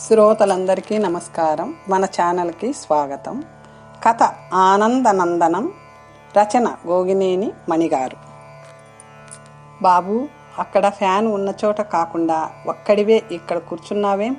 శ్రోతలందరికీ నమస్కారం. మన ఛానల్కి స్వాగతం. కథ ఆనందనందనం రచన గోగినేని మణిగారు. బాబు అక్కడ ఫ్యాన్ ఉన్న చోట కాకుండా ఒక్కడివే ఇక్కడ కూర్చున్నావేం?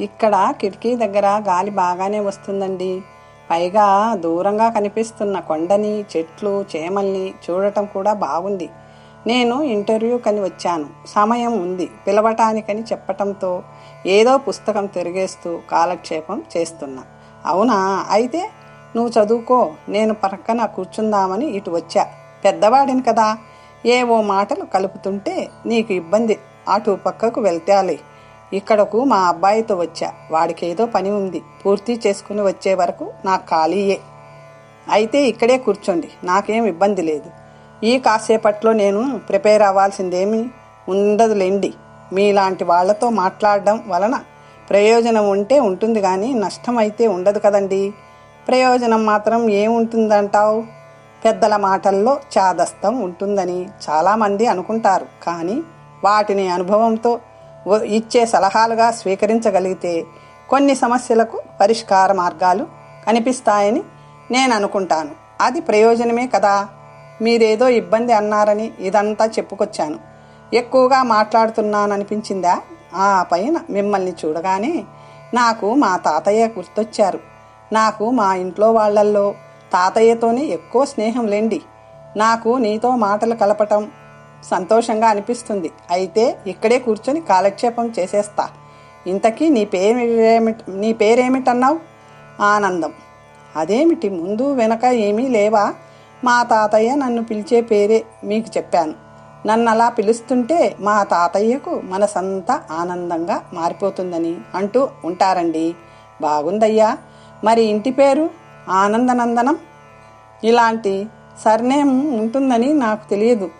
ఇక్కడ కిటికీ దగ్గర గాలి బాగానే వస్తుందండి. పైగా దూరంగా కనిపిస్తున్న కొండని చెట్లు చేమల్ని చూడటం కూడా బాగుంది. నేను ఇంటర్వ్యూకని వచ్చాను. సమయం ఉంది. పిలవటానికని చెప్పటంతో ఏదో పుస్తకం తిరిగేస్తూ కాలక్షేపం చేస్తున్నా. అవునా? అయితే నువ్వు చదువుకో. నేను పక్కన కూర్చుందామని ఇటు వచ్చా. పెద్దవాడిని కదా. ఏవో మాటలు కలుపుతుంటే నీకు ఇబ్బంది. అటు పక్కకు వెళ్తాలి. ఇక్కడకు మా అబ్బాయితో వచ్చా. వాడికి ఏదో పని ఉంది. పూర్తి చేసుకుని వచ్చే వరకు నాకు ఖాళీయే. అయితే ఇక్కడే కూర్చోండి. నాకేం ఇబ్బంది లేదు. ఈ కాసేపట్లో నేను ప్రిపేర్ అవ్వాల్సిందేమి ఉండదులేండి. మీలాంటి వాళ్ళతో మాట్లాడడం వలన ప్రయోజనం ఉంటే ఉంటుంది కానీ నష్టం అయితే ఉండదు కదండి. ప్రయోజనం మాత్రం ఏముంటుందంటావు? పెద్దల మాటల్లో చాదస్తం ఉంటుందని చాలామంది అనుకుంటారు. కానీ వాటిని అనుభవంతో ఇచ్చే సలహాలుగా స్వీకరించగలిగితే కొన్ని సమస్యలకు పరిష్కార మార్గాలు కనిపిస్తాయని నేను అనుకుంటాను అది ప్రయోజనమే కదా? మీరేదో ఇబ్బంది అన్నారని ఇదంతా చెప్పుకొచ్చాను. ఎక్కువగా మాట్లాడుతున్నాననిపించిందా? ఆ పైన మిమ్మల్ని చూడగానే నాకు మా తాతయ్య గుర్తొచ్చారు. నాకు మా ఇంట్లో వాళ్ళల్లో తాతయ్యతోనే ఎక్కువ స్నేహం లేండి. నాకు నీతో మాటలు కలపటం సంతోషంగా అనిపిస్తుంది. అయితే ఇక్కడే కూర్చొని కాలక్షేపం చేసేస్తా. ఇంతకీ నీ పేరేమిటి నీ పేరేమిటన్నావు? ఆనందం. అదేమిటి? ముందు వెనక ఏమీ లేవా? మా తాతయ్య నన్ను పిలిచే పేరే మీకు చెప్పాను. నన్ను అలా పిలుస్తుంటే మా తాతయ్యకు మనసంతా ఆనందంగా మారిపోతుందని అంటూ ఉంటారండి. బాగుందయ్యా. మరి ఇంటి పేరు ఆనందనందనం? ఇలాంటి సర్నేమ్ ఉంటుందని నాకు తెలియదు.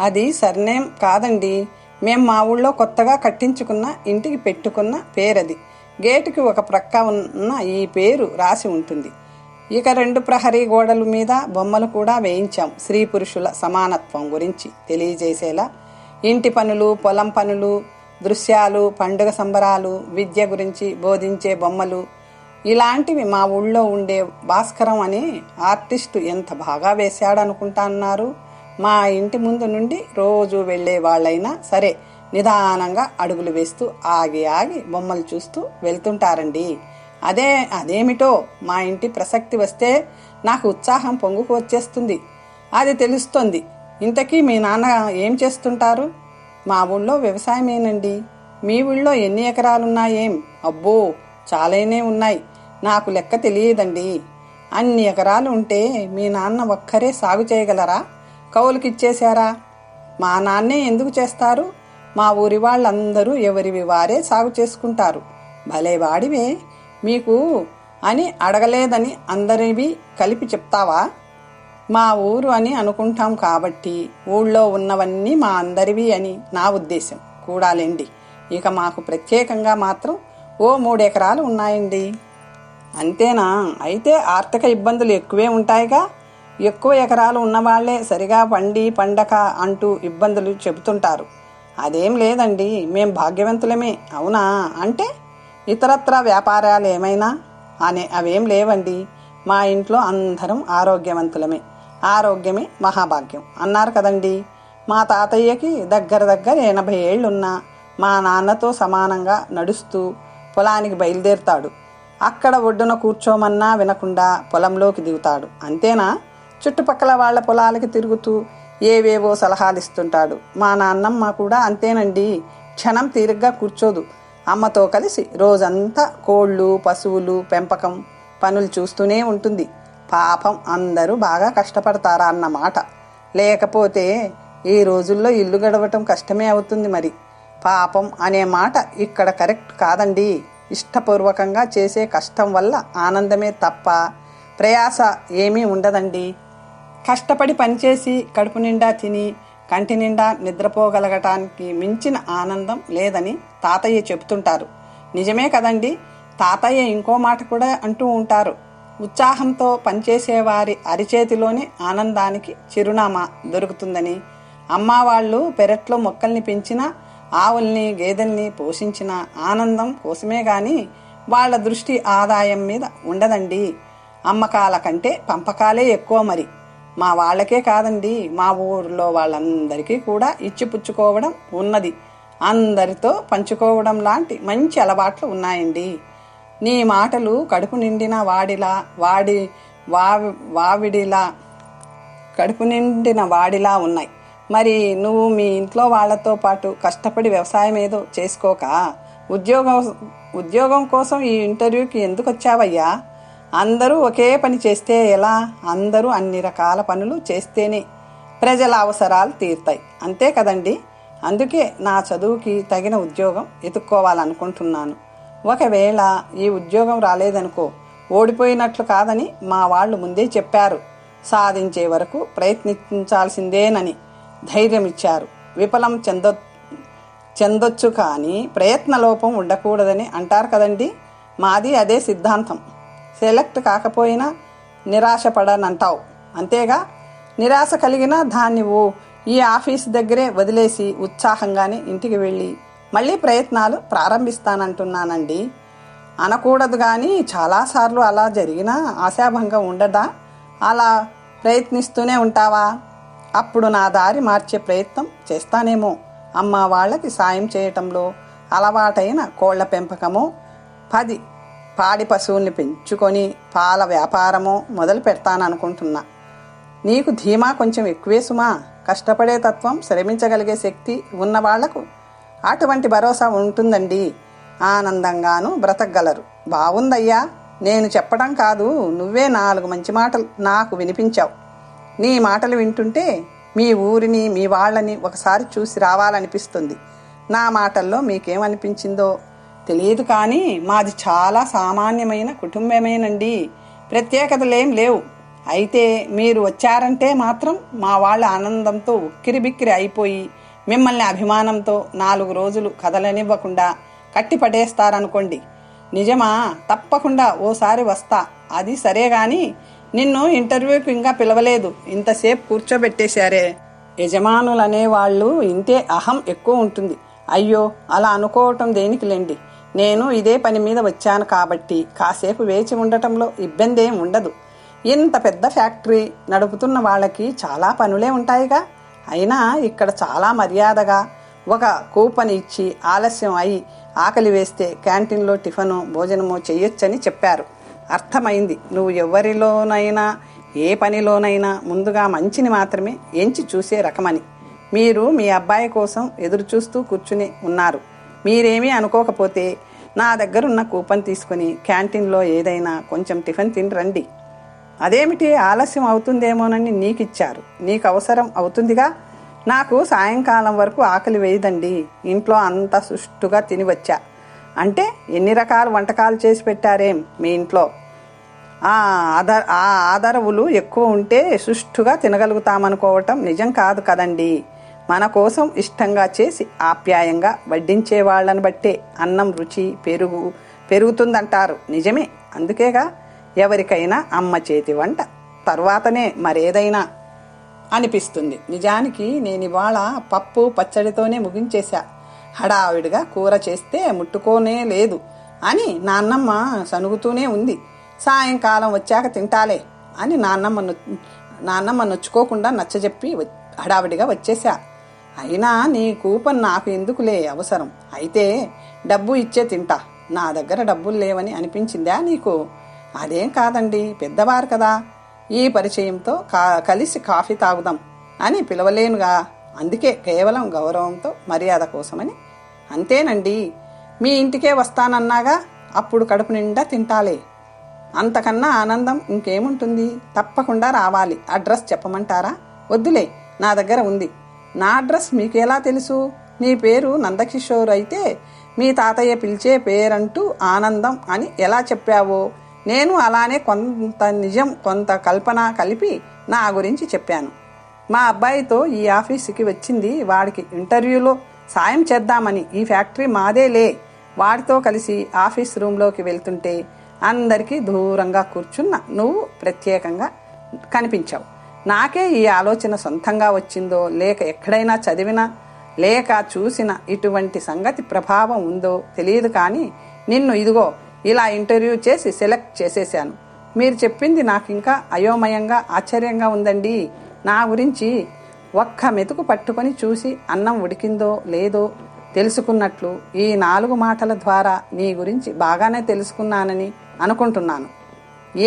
అది సర్నేమ్ కాదండి. మేం మా ఊళ్ళో కొత్తగా కట్టించుకున్న ఇంటికి పెట్టుకున్న పేరది. గేటుకి ఒక ప్రక్క ఉన్న ఈ పేరు రాసి ఉంటుంది. ఇక రెండు ప్రహరీ గోడల మీద బొమ్మలు కూడా వేయించాం. స్త్రీ పురుషుల సమానత్వం గురించి తెలియజేసేలా ఇంటి పనులు పొలం పనులు దృశ్యాలు పండుగ సంబరాలు విద్య గురించి బోధించే బొమ్మలు. ఇలాంటివి మా ఊళ్ళో ఉండే భాస్కరం అనే ఆర్టిస్టు ఎంత బాగా వేశాడనుకుంటున్నారు? మా ఇంటి ముందు నుండి రోజు వెళ్ళే వాళ్ళైనా సరే నిదానంగా అడుగులు వేస్తూ ఆగి ఆగి బొమ్మలు చూస్తూ వెళ్తుంటారండి. అదే అదేమిటో మా ఇంటి ప్రసక్తి వస్తే నాకు ఉత్సాహం పొంగుకు వచ్చేస్తుంది. అది తెలుస్తుంది. ఇంతకీ మీ నాన్న ఏం చేస్తుంటారు? మా ఊళ్ళో వ్యవసాయమేనండి. మీ ఊళ్ళో ఎన్ని ఎకరాలున్నాయేం? అబ్బో చాలానే ఉన్నాయి. నాకు లెక్క తెలియదండి. అన్ని ఎకరాలు ఉంటే మీ నాన్న ఒక్కరే సాగు చేయగలరా? కౌలుకిచ్చేశారా? మా నాన్నే ఎందుకు చేస్తారు? మా ఊరి వాళ్ళందరూ ఎవరివి వారే సాగు చేసుకుంటారు. భలే వాడివే మీకు అని అడగలేదని అందరివి కలిపి చెప్తావా? మా ఊరు అని అనుకుంటాం కాబట్టి ఊళ్ళో ఉన్నవన్నీ మా అందరివి అని నా ఉద్దేశం. కూడాలేండి ఇక మాకు ప్రత్యేకంగా మాత్రం ఓ మూడు ఎకరాలు ఉన్నాయండి. అంతేనా? అయితే ఆర్థిక ఇబ్బందులు ఎక్కువే ఉంటాయిగా? ఎక్కువ ఎకరాలు ఉన్నవాళ్ళే సరిగా పండి పండక అంటూ ఇబ్బందులు చెబుతుంటారు. అదేం లేదండి. మేం భాగ్యవంతులమే. అవునా? అంటే ఇతరత్ర వ్యాపారాలు ఏమైనా? అనే అవేం లేవండి. మా ఇంట్లో అందరం ఆరోగ్యవంతులమే. ఆరోగ్యమే మహాభాగ్యం. అన్నారు కదండి. మా తాతయ్యకి దగ్గర దగ్గర ఎనభై ఏళ్ళున్నా మా నాన్నతో సమానంగా నడుస్తూ పొలానికి బయలుదేరుతాడు. అక్కడ ఒడ్డున కూర్చోమన్నా వినకుండా పొలంలోకి దిగుతాడు. అంతేనా? చుట్టుపక్కల వాళ్ళ పొలాలకి తిరుగుతూ ఏవేవో సలహాలు ఇస్తుంటాడు మా నాన్నమ్మ కూడా అంతేనండి. క్షణం తీరిగ్గా కూర్చోదు. అమ్మతో కలిసి రోజంతా కోళ్ళు పశువులు పెంపకం పనులు చూస్తూనే ఉంటుంది. పాపం అందరూ బాగా కష్టపడతారా అన్నమాట లేకపోతే ఈ రోజుల్లో ఇల్లు గడవటం కష్టమే అవుతుంది మరి. పాపం అనే మాట ఇక్కడ కరెక్ట్ కాదండి. ఇష్టపూర్వకంగా చేసే కష్టం వల్ల ఆనందమే తప్ప ప్రయాస ఏమీ ఉండదండి. కష్టపడి పనిచేసి కడుపు నిండా తిని కంటి నిండా నిద్రపోగలగటానికి మించిన ఆనందం లేదని తాతయ్య చెబుతుంటారు. నిజమే కదండి? తాతయ్య ఇంకో మాట కూడా అంటూ ఉంటారు. ఉత్సాహంతో పనిచేసేవారి అరిచేతిలోనే ఆనందానికి చిరునామా దొరుకుతుందని. అమ్మ వాళ్ళు పెరట్లో మొక్కల్ని పెంచినా ఆవుల్ని గేదెల్ని పోషించిన ఆనందం కోసమే కానీ వాళ్ళ దృష్టి ఆదాయం మీద ఉండదండి. అమ్మకాల కంటే పంపకాలే ఎక్కువ మరి. మా వాళ్ళకే కాదండి. మా ఊర్లో వాళ్ళందరికీ కూడా ఇచ్చిపుచ్చుకోవడం ఉన్నది. అందరితో పంచుకోవడం లాంటి మంచి అలవాట్లు ఉన్నాయండి. నీ మాటలు కడుపు నిండిన వాడిలా వాడి వావి వావిడిలా కడుపు నిండిన వాడిలా ఉన్నాయి. మరి నువ్వు మీ ఇంట్లో వాళ్ళతో పాటు కష్టపడి వ్యవసాయం ఏదో చేసుకోక ఉద్యోగం ఉద్యోగం కోసం ఈ ఇంటర్వ్యూకి ఎందుకు వచ్చావయ్యా? అందరూ ఒకే పని చేస్తే ఎలా? అందరూ అన్ని రకాల పనులు చేస్తేనే ప్రజల అవసరాలు తీరుతాయి. అంతే కదండీ? అందుకే నా చదువుకి తగిన ఉద్యోగం ఎత్తుక్కోవాలనుకుంటున్నాను ఒకవేళ ఈ ఉద్యోగం రాలేదనుకో ఓడిపోయినట్లు కాదని మా వాళ్ళు ముందే చెప్పారు. సాధించే వరకు ప్రయత్నించాల్సిందేనని ధైర్యం ఇచ్చారు విఫలం చెంద చెందొచ్చు కానీ ప్రయత్నలోపం ఉండకూడదని అంటారు కదండి? మాది అదే సిద్ధాంతం. సెలెక్ట్ కాకపోయినా నిరాశపడనంటావు. అంతేగా? నిరాశ కలిగినా దాన్ని ఓ ఈ ఆఫీస్ దగ్గరే వదిలేసి ఉత్సాహంగానే ఇంటికి వెళ్ళి మళ్ళీ ప్రయత్నాలు ప్రారంభిస్తానంటున్నానండి. అనకూడదు కానీ చాలాసార్లు అలా జరిగినా ఆశాభంగం ఉండదా? అలా ప్రయత్నిస్తూనే ఉంటావా? అప్పుడు నా దారి మార్చే ప్రయత్నం చేస్తానేమో. అమ్మ వాళ్ళకి సాయం చేయటంలో అలవాటైన కోళ్ళ పెంపకము పది పాడి పశువుల్ని పెంచుకొని పాల వ్యాపారము మొదలు పెడతాననుకుంటున్నా నీకు ధీమా కొంచెం ఎక్కువే సుమా. కష్టపడే తత్వం శ్రమించగలిగే శక్తి ఉన్న వాళ్ళకు అటువంటి భరోసా ఉంటుందండి. ఆనందంగాను బ్రతకగలరు. బాగుందయ్యా నేను చెప్పడం కాదు నువ్వే నాలుగు మంచి మాటలు నాకు వినిపించావు. నీ మాటలు వింటుంటే మీ ఊరిని మీ వాళ్ళని ఒకసారి చూసి రావాలనిపిస్తుంది. నా మాటల్లో మీకేమనిపించిందో తెలియదు కానీ మాది చాలా సామాన్యమైన కుటుంబమేనండి. ప్రత్యేకతలేం లేవు. అయితే మీరు వచ్చారంటే మాత్రం మా వాళ్ళ ఆనందంతో ఉక్కిరి బిక్కిరి అయిపోయి మిమ్మల్ని అభిమానంతో నాలుగు రోజులు కదలనివ్వకుండా కట్టి పడేస్తారనుకోండి. నిజమా? తప్పకుండా ఓసారి వస్తా. అది సరే గాని నిన్ను ఇంటర్వ్యూకి ఇంకా పిలవలేదు. ఇంతసేపు కూర్చోబెట్టేశారే. యజమానులు అనేవాళ్ళు ఇంతే అహం ఎక్కువ ఉంటుంది. అయ్యో అలా అనుకోవటం దేనికిలేండి? నేను ఇదే పని మీద వచ్చాను కాబట్టి కాసేపు వేచి ఉండటంలో ఇబ్బంది ఏం ఉండదు. ఇంత పెద్ద ఫ్యాక్టరీ నడుపుతున్న వాళ్ళకి చాలా పనులే ఉంటాయిగా. అయినా ఇక్కడ చాలా మర్యాదగా ఒక కూపన్ ఇచ్చి ఆలస్యం అయి ఆకలి వేస్తే క్యాంటీన్లో టిఫను భోజనము చేయొచ్చని చెప్పారు. అర్థమైంది. నువ్వు ఎవరిలోనైనా ఏ పనిలోనైనా ముందుగా మంచిని మాత్రమే ఎంచి చూసే రకమని. మీరు మీ అబ్బాయి కోసం ఎదురు చూస్తూ కూర్చుని ఉన్నారు. మీరేమీ అనుకోకపోతే నా దగ్గరున్న కూపన్ తీసుకుని క్యాంటీన్లో ఏదైనా కొంచెం టిఫిన్ తిని రండి. అదేమిటి ఆలస్యం అవుతుందేమోనని నీకిచ్చారు. నీకు అవసరం అవుతుందిగా? నాకు సాయంకాలం వరకు ఆకలి వేయదండి. ఇంట్లో అంత సుష్టుగా తిని వచ్చా అంటే ఎన్ని రకాల వంటకాలు చేసి పెట్టారేం మీ ఇంట్లో? ఆ ఆధార ఆ ఆధారవులు ఎక్కువ ఉంటే సుష్టుగా తినగలుగుతామనుకోవటం నిజం కాదు కదండి. మన కోసం ఇష్టంగా చేసి ఆప్యాయంగా వడ్డించే వాళ్ళని బట్టే అన్నం రుచి పెరుగు పెరుగుతుందంటారు. నిజమే. అందుకేగా? ఎవరికైనా అమ్మ చేతి వంట తర్వాతనే మరేదైనా అనిపిస్తుంది. నిజానికి నేను ఇవాళ పప్పు పచ్చడితోనే ముగించేశా. హడావిడిగా కూర చేస్తే ముట్టుకోనే లేదు అని నాన్నమ్మ సనుగుతూనే ఉంది. సాయంకాలం వచ్చాక తింటాలే అని నాన్నమ్మ నాన్నమ్మ నొచ్చుకోకుండా నచ్చజెప్పి హడావిడిగా వచ్చేసా అయినా నీ కూపన్ నాకు ఎందుకులే అవసరం? అయితే డబ్బు ఇచ్చే తింటా. నా దగ్గర డబ్బులు లేవని అనిపించిందా నీకు? అదేం కాదండి పెద్దవారు కదా. ఈ పరిచయంతో కా కలిసి కాఫీ తాగుదాం అని పిలవలేనుగా. అందుకే కేవలం గౌరవంతో మర్యాద కోసమని. అంతేనండి మీ ఇంటికే వస్తానన్నాగా అప్పుడు కడుపు నిండా తింటాలే. అంతకన్నా ఆనందం ఇంకేముంటుంది? తప్పకుండా రావాలి. అడ్రస్ చెప్పమంటారా? వద్దులే నా దగ్గర ఉంది. నా అడ్రస్ మీకెలా తెలుసు? నీ పేరు నందకిషోర్ అయితే మీ తాతయ్య పిలిచే పేరంటూ ఆనందం అని ఎలా చెప్పావో? నేను అలానే కొంత నిజం కొంత కల్పన కలిపి నా గురించి చెప్పాను. మా అబ్బాయితో ఈ ఆఫీసుకి వచ్చింది వాడికి ఇంటర్వ్యూలో. సాయం చేద్దామని ఈ ఫ్యాక్టరీ మాదేలే వాడితో కలిసి ఆఫీస్ రూమ్లోకి వెళ్తుంటే అందరికీ దూరంగా కూర్చున్న నువ్వు ప్రత్యేకంగా కనిపించావు. నాకే ఈ ఆలోచన సొంతంగా వచ్చిందో లేక ఎక్కడైనా చదివినా లేక చూసిన ఇటువంటి సంగతి ప్రభావం ఉందో తెలియదు కానీ నిన్ను ఇదిగో ఇలా ఇంటర్వ్యూ చేసి సెలెక్ట్ చేసేశాను. మీరు చెప్పింది నాకు ఇంకా అయోమయంగా ఆశ్చర్యంగా ఉందండి. నా గురించి ఒక్క మెతుకు పట్టుకొని చూసి అన్నం ఉడికిందో లేదో తెలుసుకున్నట్లు ఈ నాలుగు మాటల ద్వారా నీ గురించి బాగానే తెలుసుకున్నానని అనుకుంటున్నాను.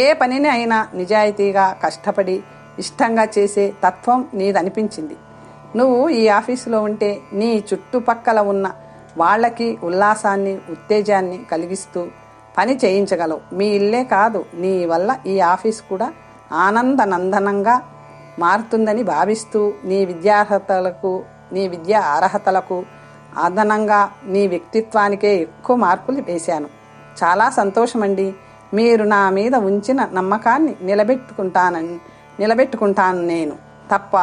ఏ పనిని అయినా నిజాయితీగా కష్టపడి ఇష్టంగా చేసే తత్వం నీదనిపించింది. నువ్వు ఈ ఆఫీసులో ఉంటే నీ చుట్టుపక్కల ఉన్న వాళ్ళకి ఉల్లాసాన్ని ఉత్తేజాన్ని కలిగిస్తూ పని చేయించగలవు. మీ ఇల్లే కాదు నీ వల్ల ఈ ఆఫీస్ కూడా ఆనందనందనంగా మారుతుందని భావిస్తూ నీ విద్యార్హతలకు నీ విద్యా అర్హతలకు అదనంగా నీ వ్యక్తిత్వానికే ఎక్కువ మార్కులు వేశాను. చాలా సంతోషమండి. మీరు నా మీద ఉంచిన నమ్మకాన్ని నిలబెట్టుకుంటానని నిలబెట్టుకుంటాను నేను. తప్ప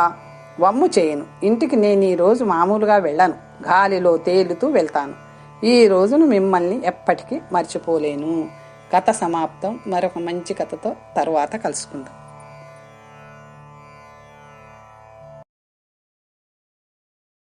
వమ్ము చేయను. ఇంటికి నేను ఈ రోజు మామూలుగా వెళ్ళను. గాలిలో తేలుతూ వెళ్తాను. ఈ రోజును మిమ్మల్ని ఎప్పటికీ మర్చిపోలేను. కథ సమాప్తం. మరొక మంచి కథతో తర్వాత కలుసుకుందాం.